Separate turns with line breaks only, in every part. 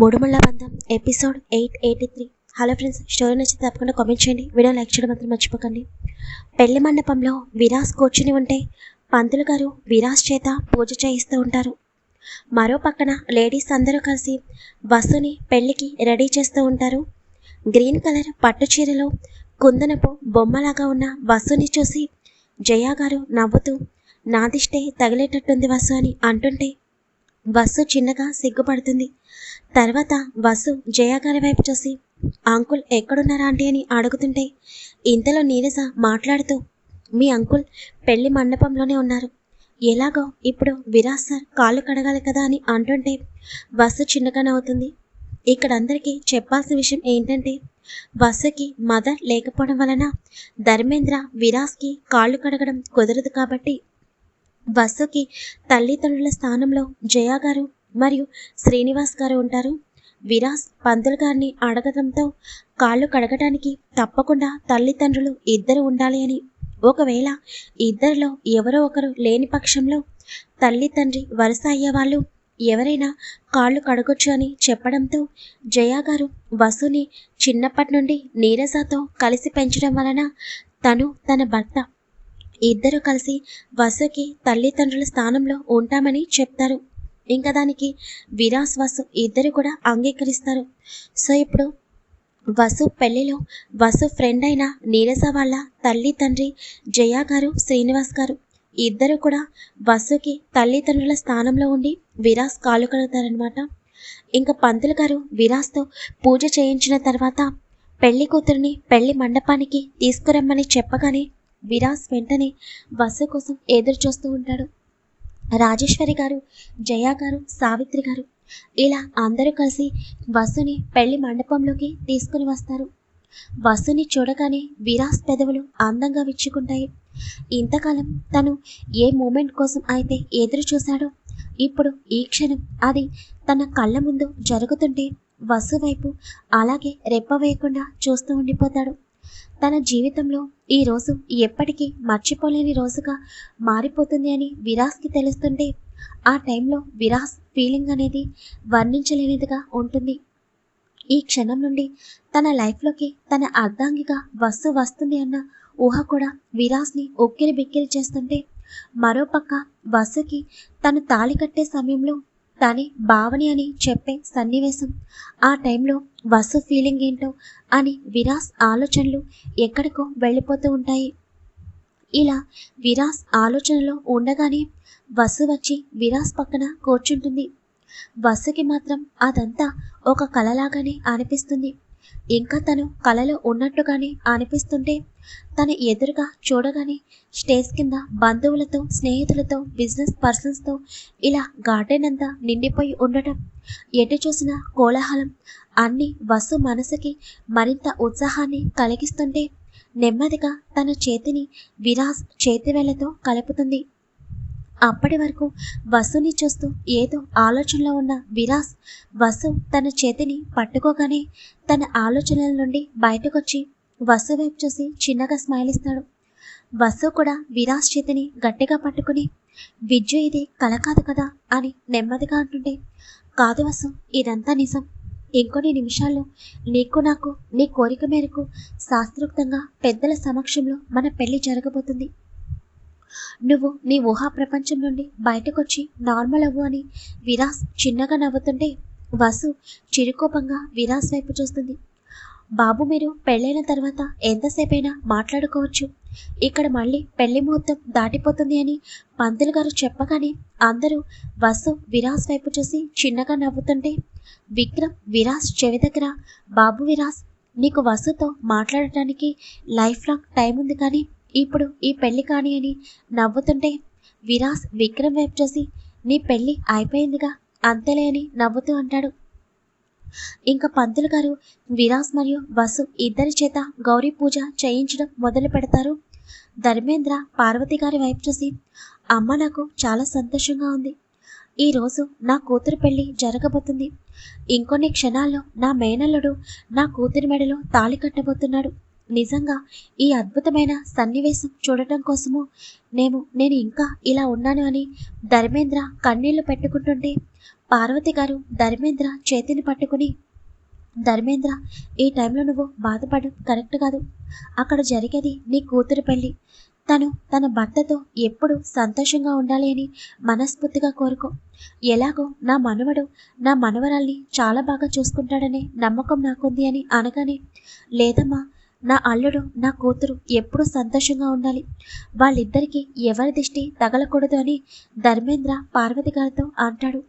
మూడుమల్ల బంధం episode eight eighty three. Hello friends story నచ్చి తప్పకుండా కామెంట్ చేయండి. వీడియో లైక్ చేయడం మాత్రం మర్చిపోకండి. పెళ్ళి మండపంలో విరాస్ కూర్చుని ఉంటే పంతులు గారు విరాస్ చేత పూజ చేయిస్తూ ఉంటారు. మరో పక్కన లేడీస్ అందరూ కలిసి వసుని పెళ్ళికి రెడీ చేస్తూ ఉంటారు. గ్రీన్ కలర్ పట్టు చీరలో కుందనపు బొమ్మలాగా ఉన్న వసుని చూసి జయా గారు నవ్వుతూ నాదిష్టే తగిలేటట్టుంది వసు అని అంటుంటే వసు చిన్నగా సిగ్గుపడుతుంది. తర్వాత వసు జయ గారి వైపు చూసి అంకుల్ ఎక్కడున్నారా ఆంటీ? అని అడుగుతుంటే ఇంతలో నీరజ మాట్లాడుతూ మీ అంకుల్ పెళ్ళి మండపంలోనే ఉన్నారు. ఎలాగో ఇప్పుడు విరాజ్ సార్ కాళ్ళు కడగాలి కదా అని అంటుంటే వసు చిన్నగా నవ్వుతుంది ఇక్కడ అందరికీ చెప్పాల్సిన విషయం ఏంటంటే వసుకి మదర్ లేకపోవడం వలన ధర్మేంద్ర విరాజ్కి కాళ్ళు కడగడం కుదరదు కాబట్టి వసుకి తల్లిదండ్రుల స్థానంలో జయా గారు మరియు శ్రీనివాస్ గారు ఉంటారు. విరాస్ పంతులు గారిని అడగడంతో కాళ్ళు కడగటానికి తప్పకుండా తల్లిదండ్రులు ఇద్దరు ఉండాలి అని ఒకవేళ ఇద్దరిలో ఎవరో ఒకరు లేని పక్షంలో తల్లి తండ్రి వరుస అయ్యేవాళ్ళు ఎవరైనా కాళ్ళు కడగొచ్చు అని చెప్పడంతో జయా గారు వసుని చిన్నప్పటి నుండి నీరజతో కలిసి పెంచడం వలన తను తన భర్త ఇద్దరు కలిసి వసుకి తల్లిదండ్రుల స్థానంలో ఉంటామని చెప్తారు. ఇంకా దానికి విరాస్ వసు ఇద్దరు కూడా అంగీకరిస్తారు. సో ఇప్పుడు వసు పెళ్ళిలో వసు ఫ్రెండ్ అయిన నీరస వాళ్ళ తల్లి తండ్రి జయా గారు శ్రీనివాస్ గారు ఇద్దరు కూడా వసుకి తల్లిదండ్రుల స్థానంలో ఉండి విరాస్ కాలు కడుగుతారనమాట ఇంకా పంతులు గారు విరాస్తో పూజ చేయించిన తర్వాత పెళ్ళి కూతురిని పెళ్ళి మండపానికి తీసుకురమ్మని చెప్పగానే విరాస్ వెంటనే బస్సు కోసం ఎదురు చూస్తూ ఉంటాడు. రాజేశ్వరి గారు జయా గారు సావిత్రి గారు ఇలా అందరూ కలిసి బస్సుని పెళ్ళి మండపంలోకి తీసుకుని వస్తారు. బస్సుని చూడగానే విరాస్ పెదవులు అందంగా విచ్చుకుంటాయి. ఇంతకాలం తను ఏ మూమెంట్ కోసం అయితే ఎదురు చూశాడో ఇప్పుడు ఈ క్షణం అది తన కళ్ళ ముందు జరుగుతుంటే వసు వైపు అలాగే రెప్ప వేయకుండా చూస్తూ ఉండిపోతాడు. తన జీవితంలో ఈ రోజు ఎప్పటికీ మర్చిపోలేని రోజుగా మారిపోతుంది అని విరాస్కి తెలుస్తుంటే ఆ టైంలో విరాస్ ఫీలింగ్ అనేది వర్ణించలేనిదిగా ఉంటుంది. ఈ క్షణం నుండి తన లైఫ్లోకి తన అర్ధాంగిగా వస్తు వస్తుంది అన్న ఊహ కూడా విరాస్ని ఉక్కిరి బిక్కిరి చేస్తుంటే మరోపక్క వసుకి తను తాళి కట్టే సమయంలో తనే భావని అని చెప్పే సన్నివేశం. ఆ టైంలో వసు ఫీలింగ్ ఏంటో అని విరాస్ ఆలోచనలు ఎక్కడికో వెళ్ళిపోతూ ఉంటాయి. ఇలా విరాస్ ఆలోచనలో ఉండగానే వసు వచ్చి విరాస్ పక్కన కూర్చుంటుంది. వసుకి మాత్రం అదంతా ఒక కలలాగానే అనిపిస్తుంది. ఇంకా తను కలలో ఉన్నట్టుగానే అనిపిస్తుంటే తన ఎదురుగా చూడగానే స్టేజ్ కింద బంధువులతో స్నేహితులతో బిజినెస్ పర్సన్స్తో ఇలా గార్డెన్ అంతా నిండిపోయి ఉండటం ఎటు చూసిన కోలాహలం అన్ని వసు మనసుకి మరింత ఉత్సాహాన్ని కలిగిస్తుంటే నెమ్మదిగా తన చేతిని విరాజ్ చేతివేళ్ళతో కలుపుతుంది. అప్పటి వరకు వసుని చూస్తూ ఏదో ఆలోచనలో ఉన్న విరాస్ వసు తన చేతిని పట్టుకోగానే తన ఆలోచనల నుండి బయటకొచ్చి వసు వైపు చూసి చిన్నగా స్మైల్ ఇస్తాడు. వసు కూడా విరాస్ చేతిని గట్టిగా పట్టుకుని విద్యు ఇది కల కాదు కదా అని నెమ్మదిగా అంటుంటే కాదు వసు ఇదంతా నిజం. ఇంకొన్ని నిమిషాల్లో నీకు నాకు నీ కోరిక మేరకు శాస్త్రోక్తంగా పెద్దల సమక్షంలో మన పెళ్ళి జరగబోతుంది. నువ్వు నీ ఊహా ప్రపంచం నుండి బయటకొచ్చి నార్మల్ అవ్వు అని విరాస్ చిన్నగా నవ్వుతుంటే వసు చిరుకోపంగా విరాస్ వైపు చూస్తుంది. బాబు మీరు పెళ్ళైన తర్వాత ఎంతసేపైనా మాట్లాడుకోవచ్చు. ఇక్కడ మళ్ళీ పెళ్ళి ముహూర్తం దాటిపోతుంది అని పంతులు గారు చెప్పగానే అందరూ వసు విరాస్ వైపు చూసి చిన్నగా నవ్వుతుంటే విక్రమ్ విరాస్ చెవి దగ్గర బాబు విరాస్ నీకు వసుతో మాట్లాడటానికి లైఫ్ లాంగ్ టైం ఉంది కానీ ఇప్పుడు ఈ పెళ్ళి కాని అని నవ్వుతుంటే విరాస్ విక్రమ్ వైపు చూసి నీ పెళ్ళి అయిపోయిందిగా అంతేలే అని నవ్వుతూ అంటాడు. ఇంకా పంతులు గారు విరాస్ మరియు వసు ఇద్దరి చేత గౌరీ పూజ చేయించడం మొదలు పెడతారు. ధర్మేంద్ర పార్వతి గారి వైపు చూసి అమ్మ నాకు చాలా సంతోషంగా ఉంది. ఈరోజు నా కూతురు పెళ్ళి జరగబోతుంది. ఇంకొన్ని క్షణాల్లో నా మేనల్లుడు నా కూతురి మెడలో తాళి కట్టబోతున్నాడు. నిజంగా ఈ అద్భుతమైన సన్నివేశం చూడటం కోసము నేను నేను ఇంకా ఇలా ఉన్నాను అని ధర్మేంద్ర కన్నీళ్ళు పెట్టుకుంటుంటే పార్వతి గారు ధర్మేంద్ర చేతిని పట్టుకుని ధర్మేంద్ర ఈ టైంలో నువ్వు బాధపడడం కరెక్ట్ కాదు. అక్కడ జరిగేది నీ కూతురు పెళ్ళి. తను తన భర్తతో ఎప్పుడు సంతోషంగా ఉండాలి అని మనస్ఫూర్తిగా కోరుకో. ఎలాగో నా మనవడు నా మనవరాల్ని చాలా బాగా చూసుకుంటాడనే నమ్మకం నాకుంది అని అనగానే లేదమ్మా నా అల్లుడు నా కూతురు ఎప్పుడూ సంతోషంగా ఉండాలి. వాళ్ళిద్దరికీ ఎవరి దిష్టి తగలకూడదు అని ధర్మేంద్ర పార్వతి గారితో అంటాడు.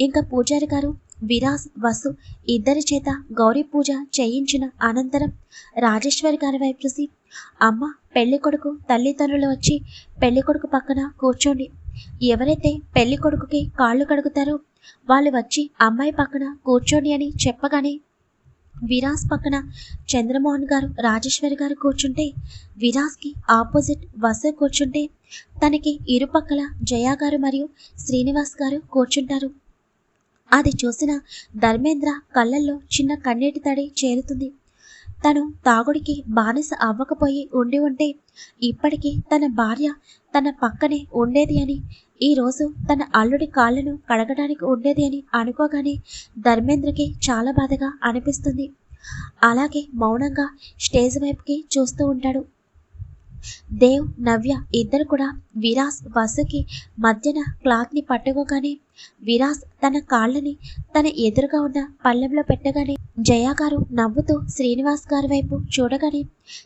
ఇంకా పూజారి గారు విరాస్ వసు ఇద్దరి చేత గౌరీ పూజ చేయించిన అనంతరం రాజేశ్వరి గారి వైపు చూసి అమ్మ పెళ్ళి కొడుకు తల్లిదండ్రులు వచ్చి పెళ్ళి కొడుకు పక్కన కూర్చోండి. ఎవరైతే పెళ్ళి కొడుకుకి కాళ్ళు కడుగుతారో వాళ్ళు వచ్చి అమ్మాయి పక్కన కూర్చోండి అని చెప్పగానే విరాస్ పక్కన చంద్రమోహన్ గారు రాజేశ్వరి గారు కూర్చుంటే విరాస్కి ఆపోజిట్ వసు కూర్చుంటే తనకి ఇరుపక్కల జయా గారు మరియు శ్రీనివాస్ గారు కూర్చుంటారు. అది చూసిన ధర్మేంద్ర కళ్ళల్లో చిన్న కన్నీటి తడి చేరుతుంది. తను తాగుడికి బానిస అవ్వకపోయి ఉండి ఉంటే ఇప్పటికీ తన భార్య తన పక్కనే ఉండేది అని ఈరోజు తన అల్లుడి కాళ్ళను కడగడానికి ఉండేది అని అనుకోగానే ధర్మేంద్రకి చాలా బాధగా అనిపిస్తుంది. అలాగే మౌనంగా స్టేజ్ వైపుకి చూస్తూ ఉంటాడు. దేవ్ నవ్య ఇద్దరు కూడా విరాస్ వసుకి మధ్యన క్లాత్ని పట్టుకోగానే విరాస్ తన కాళ్ళని తన ఎదురుగా ఉన్న పళ్ళెంలో పెట్టగానే జయా గారు నవ్వుతూ శ్రీనివాస్ గారి వైపు చూడగానే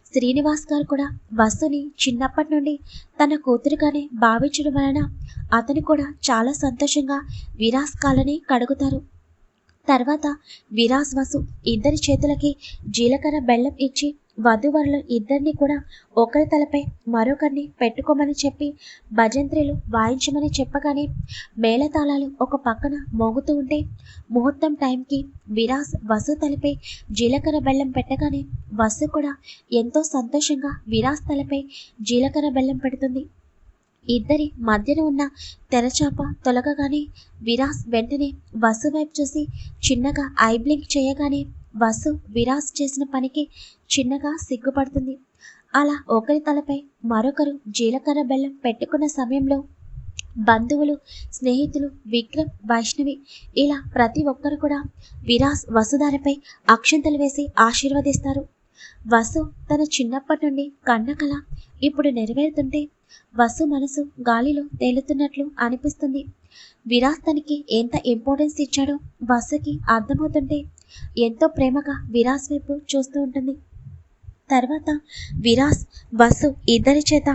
శ్రీనివాస్ గారు కూడా వసుని చిన్నప్పటి నుండి తన కూతురుగానే భావించడం వలన అతను కూడా చాలా సంతోషంగా విరాస్ కాళ్ళని కడుగుతారు. తర్వాత విరాస్ వసు ఇద్దరి చేతులకి జీలకర్ర బెల్లం ఇచ్చి వధువరులు ఇద్దరిని కూడా ఒకరి తలపై మరొకరిని పెట్టుకోమని చెప్పి భజంత్రిలు వాయించమని చెప్పగానే మేళతాళాలు ఒక పక్కన మోగుతూ ఉంటే ముహూర్తం టైంకి విరాస్ వసు తలపై జీలకర్ర బెల్లం పెట్టగానే వసు కూడా ఎంతో సంతోషంగా విరాస్ తలపై జీలకర్ర బెల్లం పెడుతుంది. ఇద్దరి మధ్యన ఉన్న తెరచాప తొలగగానే విరాస్ వెంటనే వసు వైపు చూసి చిన్నగా ఐబ్లింక్ చేయగానే వసు విరాస్ చేసిన పనికి చిన్నగా సిగ్గుపడుతుంది. అలా ఒకరి తలపై మరొకరు జీలకర్ర బెల్లం పెట్టుకున్న సమయంలో బంధువులు స్నేహితులు విక్రమ్ వైష్ణవి ఇలా ప్రతి ఒక్కరు కూడా విరాస్ వసుధారపై అక్షంతలు వేసి ఆశీర్వదిస్తారు. వసు తన చిన్నప్పటి నుండి కన్న కళ ఇప్పుడు నెరవేరుతుంటే వసు మనసు గాలిలో తేలుతున్నట్లు అనిపిస్తుంది. విరాస్ తనకి ఎంత ఇంపార్టెన్స్ ఇచ్చాడో వసుకి అర్థమవుతుంటే ఎంతో ప్రేమగా విరాస్ వైపు చూస్తూ ఉంటుంది. తర్వాత విరాస్ బస్సు ఇద్దరి చేత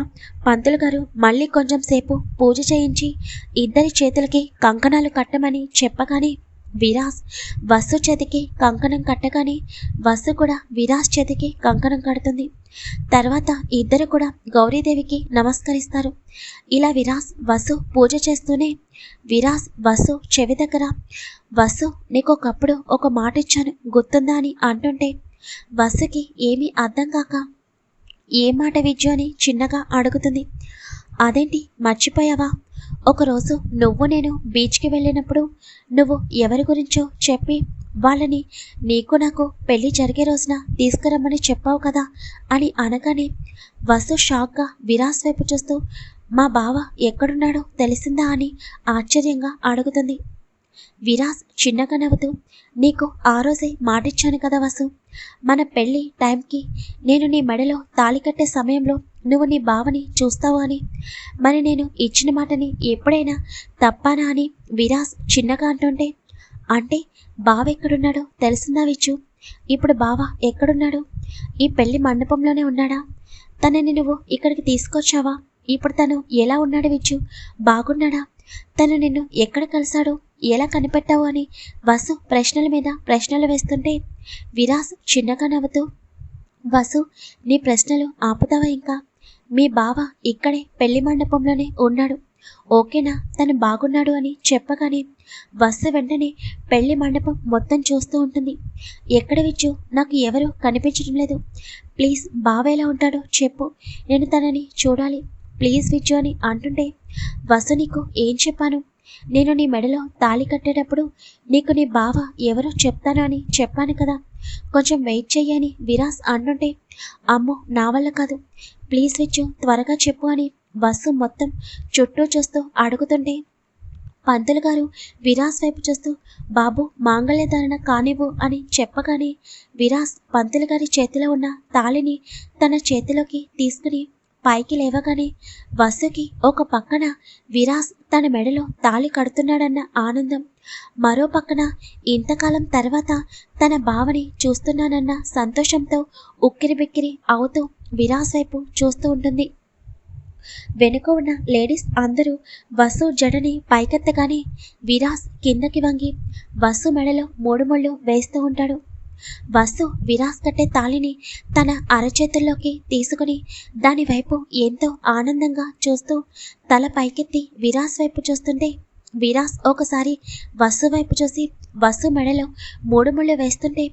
పంతులు గారు మళ్ళీ కొంచెం సేపు పూజ చేయించి ఇద్దరి చేతులకి కంకణాలు కట్టమని చెప్పగానే విరాస్ బస్సు చేతికి కంకణం కట్టగానే బస్సు కూడా విరాస్ చేతికి కంకణం కడుతుంది. తర్వాత ఇద్దరు కూడా గౌరీదేవికి నమస్కరిస్తారు. ఇలా విరాస్ వసు పూజ చేస్తూనే విరాస్ వసు చెవి దగ్గర వసు నీకు ఒకప్పుడు ఒక మాట ఇచ్చాను గుర్తుందా అని అంటుంటే వసుకి ఏమీ అర్థం కాక ఏ మాట విద్య అని చిన్నగా అడుగుతుంది. అదేంటి మర్చిపోయావా? ఒకరోజు నువ్వు నేను బీచ్కి వెళ్ళినప్పుడు నువ్వు ఎవరి గురించో చెప్పి వాళ్ళని నీకు నాకు పెళ్ళి జరిగే రోజున తీసుకురమ్మని చెప్పావు కదా అని అనగానే వసు షాక్గా విరాస్ వైపు చూస్తూ మా బావ ఎక్కడున్నాడో తెలిసిందా? అని ఆశ్చర్యంగా అడుగుతుంది. విరాస్ చిన్నగా నవ్వుతూ నీకు ఆ రోజే మాటిచ్చాను కదా వసు. మన పెళ్ళి టైంకి నేను నీ మెడలో తాళి కట్టే సమయంలో నువ్వు నీ బావని చూస్తావు అని. మరి నేను ఇచ్చిన మాటని ఎప్పుడైనా తప్పానా? అని విరాస్ చిన్నగా అంటుంటే అంటే బావ ఎక్కడున్నాడో తెలిసిందా విచ్చు? ఇప్పుడు బావ ఎక్కడున్నాడు? ఈ పెళ్ళి మండపంలోనే ఉన్నాడా? తనని నువ్వు ఇక్కడికి తీసుకొచ్చావా? ఇప్పుడు తను ఎలా ఉన్నాడు విచ్చు? బాగున్నాడా? తను నిన్ను ఎక్కడ కలిశాడు? ఎలా కనిపెట్టావు అని వసు ప్రశ్నల మీద ప్రశ్నలు వేస్తుంటే విరాస్ చిన్నగా నవ్వుతూ వసు నీ ప్రశ్నలు ఆపుతావా ఇంకా? మీ బావ ఇక్కడే పెళ్ళి మండపంలోనే ఉన్నాడు. ఓకేనా? తను బాగున్నాడు అని చెప్పగానే బస్సు వెంటనే పెళ్ళి మండపం మొత్తం చూస్తూ ఉంటుంది. ఎక్కడ విచ్చు నాకు ఎవరు కనిపించడం లేదు. ప్లీజ్ బావ ఎలా ఉంటాడో చెప్పు. నేను తనని చూడాలి. ప్లీజ్ విచ్చు అని అంటుంటే వసు నీకు ఏం చెప్పాను? నేను నీ మెడలో తాళి కట్టేటప్పుడు నీకు నీ బావ ఎవరో చెప్తాను అని చెప్పాను కదా. కొంచెం వెయిట్ చెయ్యని విరాస్ అంటుంటే అమ్మో నా వల్ల కాదు. ప్లీజ్ విచ్చు త్వరగా చెప్పు అని బస్సు మొత్తం చుట్టూ చూస్తూ అడుగుతుంటే పంతులు గారు విరాస్ వైపు చూస్తూ బాబు మాంగళ్యధారణ కానివ్వు అని చెప్పగానే విరాస్ పంతులు గారి చేతిలో ఉన్న తాళిని తన చేతిలోకి తీసుకుని పైకి లేవగానే వసుకి ఒక పక్కన విరాస్ తన మెడలో తాళి కడుతున్నాడన్న ఆనందం మరో పక్కన ఇంతకాలం తర్వాత తన బావని చూస్తున్నానన్న సంతోషంతో ఉక్కిరిబిక్కిరి అవుతూ విరాస్ వైపు చూస్తూ ఉంటుంది. వెనుక ఉన్న లేడీస్ అందరూ వసు జడని పైకెత్తగానే విరాస్ కిందకి వంగి వసు మెడలో మూడు ముళ్ళు వేస్తూ ఉంటాడు. వసు విరాస్ కట్టే తాళిని తన అరచేతుల్లోకి తీసుకుని దాని వైపు ఎంతో ఆనందంగా చూస్తూ తల పైకెత్తి విరాస్ వైపు చూస్తుంటే విరాస్ ఒకసారి వసు వైపు చూసి వసు మెడలో మూడు ముళ్ళు వేస్తుంటే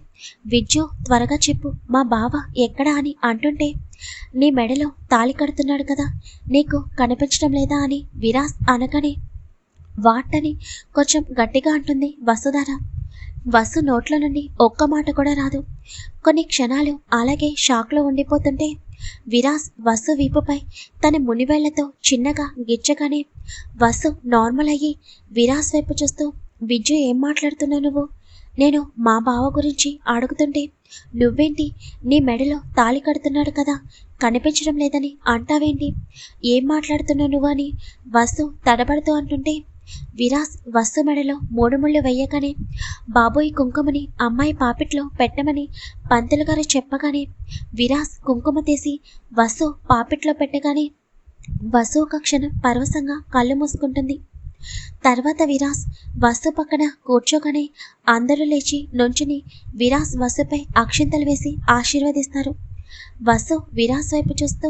విజ్జు త్వరగా చెప్పు మా బావ ఎక్కడా అని అంటుంటే నీ మెడలో తాళి కడుతున్నాడు కదా నీకు కనిపించడం లేదా అని విరాస్ అనగానే వాటని కొంచెం గట్టిగా అంటుంది వసుధార. వసు నోట్ల నుండి ఒక్క మాట కూడా రాదు. కొన్ని క్షణాలు అలాగే షాక్లో ఉండిపోతుంటే విరాస్ వసు వీపుపై తన మునివేళ్ళతో చిన్నగా గిచ్చగానే వసు నార్మల్ అయ్యి విరాస్ వైపు చూస్తూ విజ్జు ఏం మాట్లాడుతున్నావు నువ్వు? నేను మా బావ గురించి అడుగుతుంటే నువ్వేంటి? నీ మెడలో తాళి కడుతున్నాడు కదా కనిపించడం లేదని అంటావేంటి? ఏం మాట్లాడుతున్నావు నువ్వు? అని వసు తడబడుతూ అంటుంటే విరాస్ వసు మెడలో మూడు ముళ్ళు వెయ్యగానే బాబోయ్ కుంకుమని అమ్మాయి పాపిట్లో పెట్టమని పంతులుగారు చెప్పగానే విరాస్ కుంకుమ తీసి వసు పాపిట్లో పెట్టగానే వసు ఒక క్షణం పరవశంగా కళ్ళు మూసుకుంటుంది. తర్వాత విరాస్ వసు పక్కన కూర్చోగానే అందరూ లేచి నుంచుని విరాస్ వసుపై అక్షింతలు వేసి ఆశీర్వదిస్తారు. వసు విరాస్ వైపు చూస్తూ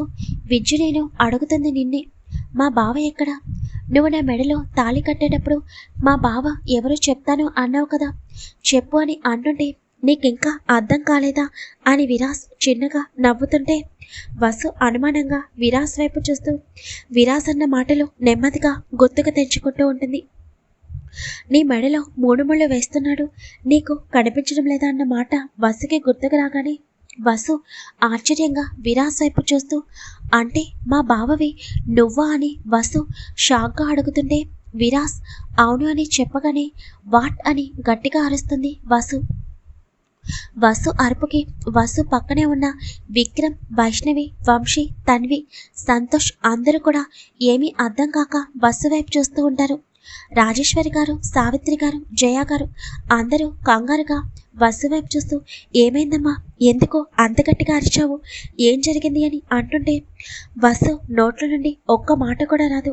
విద్యు నేను అడుగుతుంది నిన్నే మా బావ ఎక్కడ? నువ్వు నా మెడలో తాళి కట్టేటప్పుడు మా బావ ఎవరో చెప్తాను అన్నావు కదా. చెప్పు అని అంటుంటే నీకింకా అర్థం కాలేదా అని విరాస్ చిన్నగా నవ్వుతుంటే వసు అనుమానంగా విరాస్ వైపు చూస్తూ విరాస్ అన్న మాటలు నెమ్మదిగా గుర్తుకు తెచ్చుకుంటూ ఉంటుంది. నీ మెడలో మూడు ముళ్ళు వేస్తున్నాడు. నీకు కనిపించడం లేదా అన్న మాట వసుకి గుర్తుకు రాగానే వసు ఆశ్చర్యంగా విరాస్ వైపు చూస్తూ అంటే మా బావవి నువ్వా అని వసు షాక్గా అడుగుతుంటే విరాస్ అవును అని చెప్పగానే వాట్ అని గట్టిగా అరుస్తుంది వసు. వసు అరుపుకి వసు పక్కనే ఉన్న విక్రమ్ వైష్ణవి వంశీ తన్వి సంతోష్ అందరూ కూడా ఏమీ అర్థం కాక వసు వైపు చూస్తూ ఉంటారు. రాజేశ్వరి గారు సావిత్రి గారు జయ గారు అందరూ కంగారుగా వసు వైపు చూస్తూ ఏమైందమ్మా? ఎందుకు అంత గట్టిగా అరిచావు? ఏం జరిగింది? అని అంటుంటే వసు నోట్ల నుండి ఒక్క మాట కూడా రాదు.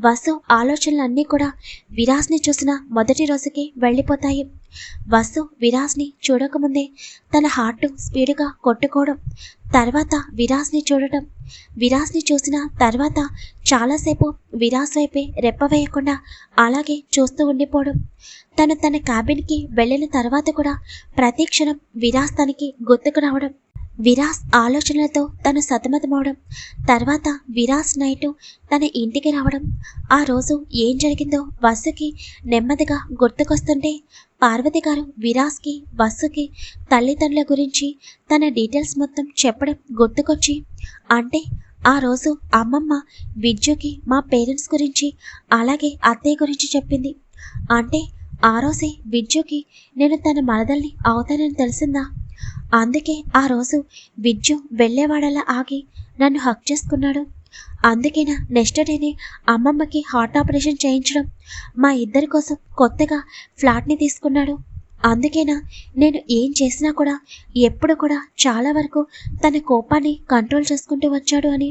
వసు ఆలోచనలన్నీ కూడా విరాజ్ని చూసిన మొదటి రోజుకి వెళ్ళిపోతాయి. వసు విరాజ్ని చూడకముందే తన హార్ట్ స్పీడ్గా కొట్టుకోవడం తర్వాత విరాజ్ని చూడటం. విరాజ్ని చూసిన తర్వాత చాలాసేపు విరాస్ వైపే రెప్ప వేయకుండా అలాగే చూస్తూ ఉండిపోవడం. తను తన క్యాబిన్కి వెళ్ళిన తర్వాత కూడా ప్రతి క్షణం విరాస్ తనకి గుర్తుకు రావడం. విరాస్ ఆలోచనలతో తను సతమతమవడం తర్వాత విరాస్ నైటు తన ఇంటికి రావడం. ఆ రోజు ఏం జరిగిందో వసుకి నెమ్మదిగా గుర్తుకొస్తుంటే పార్వతి గారు విరాస్కి వసుకి తల్లిదండ్రుల గురించి తన డీటెయిల్స్ మొత్తం చెప్పడం గుర్తుకొచ్చి అంటే ఆ రోజు అమ్మమ్మ విద్యుకి మా పేరెంట్స్ గురించి అలాగే అత్తయ్య గురించి చెప్పింది. అంటే ఆ రోజే విద్యుకి నేను తన మరదల్ని అవుతానని తెలిసిందా? అందుకే ఆ రోజు విద్యు వెళ్ళేవాడలా ఆగి నన్ను హక్ చేసుకున్నాడు. అందుకేనా నెక్స్ట్ డేనే అమ్మమ్మకి హార్ట్ ఆపరేషన్ చేయించడం. మా ఇద్దరి కోసం కొత్తగా ఫ్లాట్ని తీసుకున్నాడు. అందుకేనా నేను ఏం చేసినా కూడా ఎప్పుడు కూడా చాలా వరకు తన కోపాన్ని కంట్రోల్ చేసుకుంటూ వచ్చాడు అని.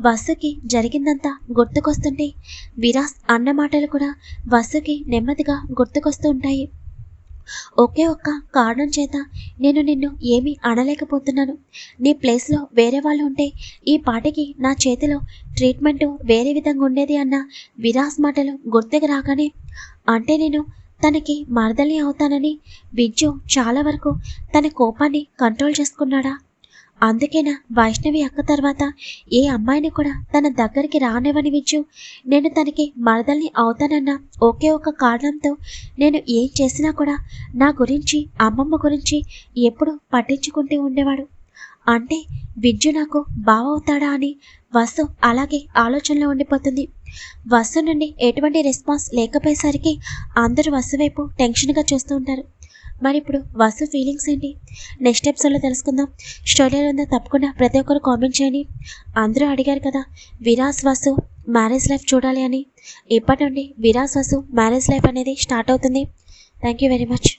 వసుకి జరిగిందంతా గుర్తుకొస్తుంటే విరాస్ అన్న మాటలు కూడా వసుకి నెమ్మదిగా గుర్తుకొస్తూ ఉంటాయి. ఒకే ఒక్క కారణం చేత నేను నిన్ను ఏమీ అనలేకపోతున్నాను. నీ ప్లేస్లో వేరే వాళ్ళు ఉంటే ఈ పాటికి నా చేతిలో ట్రీట్మెంట్ వేరే విధంగా ఉండేది అన్న విరాస్ మాటలు గుర్తుకు రాగానే అంటే నేను తనకి మరదలి అవుతానని విద్యు చాలా వరకు తన కోపాన్ని కంట్రోల్ చేసుకున్నాడా? అందుకేనా వైష్ణవి అక్క తర్వాత ఏ అమ్మాయిని కూడా తన దగ్గరికి రానివ్వని విద్యు నేను తనకి మరదల్ని అవుతానన్న ఒకే ఒక కారణంతో నేను ఏం చేసినా కూడా నా గురించి అమ్మమ్మ గురించి ఎప్పుడు పట్టించుకుంటూ ఉండేవాడు. అంటే విద్యు నాకు బావవుతాడా అని వసు అలాగే ఆలోచనలో ఉండిపోతుంది. వసు నుండి ఎటువంటి రెస్పాన్స్ లేకపోయేసరికి అందరూ వసు వైపు టెన్షన్గా చూస్తూ ఉంటారు. మరి ఇప్పుడు వాసు ఫీలింగ్స్ ఏంటి? నెక్స్ట్ ఎపిసోడ్లో తెలుసుకుందాం. స్టోరీలో ఉందో తప్పకుండా ప్రతి ఒక్కరు కామెంట్ చేయండి. అందరూ అడిగారు కదా విరాస్ వాసు మ్యారేజ్ లైఫ్ చూడాలి అని. ఇప్పటి నుండి విరాస్ వాసు మ్యారేజ్ లైఫ్ అనేది స్టార్ట్ అవుతుంది. Thank you very much